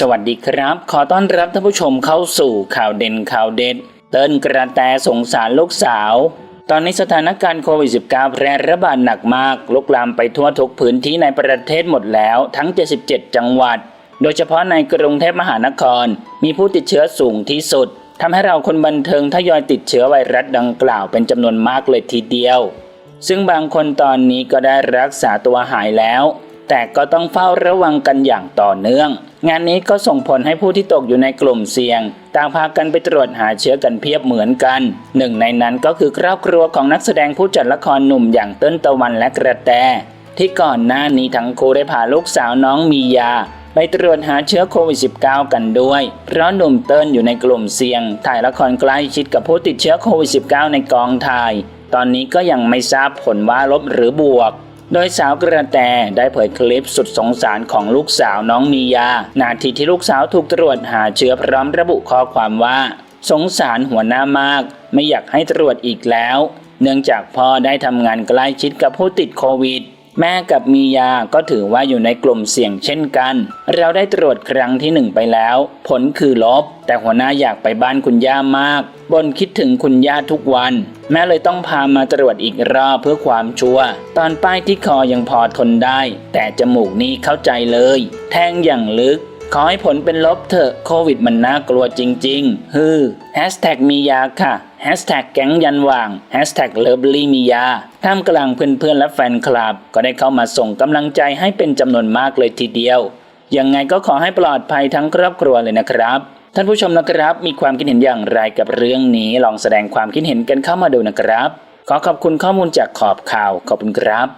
สวัสดีครับ ขอต้อนรับท่านผู้ชมเข้าสู่ข่าวเด่นข่าวเด็ด เติ้นกระแตสงสารลูกสาว ตอนนี้สถานการณ์โควิด -19 แพร่ระบาดหนักมากลุกลามไปทั่วทุกพื้นที่ในประเทศหมดแล้วทั้ง 77 จังหวัด โดยเฉพาะในกรุงเทพมหานคร มีผู้ติดเชื้อสูงที่สุดทำให้เราคนบันเทิงทยอยติดเชื้อไวรัสดังกล่าวเป็นจำนวนมากเลยทีเดียว ซึ่งบางคนตอนนี้ก็ได้รักษาตัวหายแล้ว แต่ก็ต้องเฝ้าระวังกันอย่างต่อเนื่อง งานนี้ก็ส่งผลให้ผู้ที่ตกอยู่ในกลุ่มเสี่ยง ต่างพากันไปตรวจหาเชื้อกันเพียบเหมือนกัน หนึ่งในนั้นก็คือครอบครัวของนักแสดงผู้จัดละครหนุ่มอย่างเติ้ลตะวันและกระแต ที่ก่อนหน้านี้ทั้งคู่ได้พาลูกสาวน้องมียาไปตรวจหาเชื้อโควิด -19 กันด้วย เพราะหนุ่มเติ้ลอยู่ในกลุ่มเสี่ยง ถ่ายละครใกล้ชิดกับผู้ติดเชื้อโควิด -19 ในกองถ่าย ตอนนี้ก็ยังไม่ทราบผลว่าลบหรือบวก โดยสาวกระแตได้เผยคลิปสุดสงสารของลูกสาวน้องมียา นาทีที่ลูกสาวถูกตรวจหาเชื้อพร้อมระบุข้อความว่า สงสารหัวหน้ามาก ไม่อยากให้ตรวจอีกแล้ว เนื่องจากพ่อได้ทำงานใกล้ชิดกับผู้ติดโควิด แม่กับมียาก็ถือว่าอยู่ในกลุ่มเสี่ยงเช่นกัน เราได้ตรวจครั้งที่หนึ่งไปแล้ว ผลคือลบ แต่หัวหน้าอยากไปบ้านคุณย่ามากบนคิดถึงคุณย่าทุกวัน แม่เลยต้องพามาตรวจอีกรอบเพื่อความชัวร์ตอนป้ายที่คอยังพอทนได้ แต่จมูกนี่เข้าใจเลย แทงอย่างลึกขอให้ผลเป็นลบเถอะโควิดมันน่ากลัวจริง ๆ ฮือแฮชแท็กมียาค่ะ แฮชแท็กแก๊งยันว่างแฮชแท็กเลิฟลี่มียาท่ามกลางเพื่อนๆและแฟนคลับ ก็ได้เข้ามาส่งกำลังใจให้เป็นจำนวนมากเลยทีเดียว ยังไงก็ขอให้ปลอดภัยทั้งครอบครัวเลยนะครับ ท่านผู้ชมนะครับมีความคิดเห็นอย่างไรกับเรื่องนี้ ลองแสดงความคิดเห็นกันเข้ามาดูนะครับ ขอขอบคุณข้อมูลจากขอบข่าวขอบคุณครับ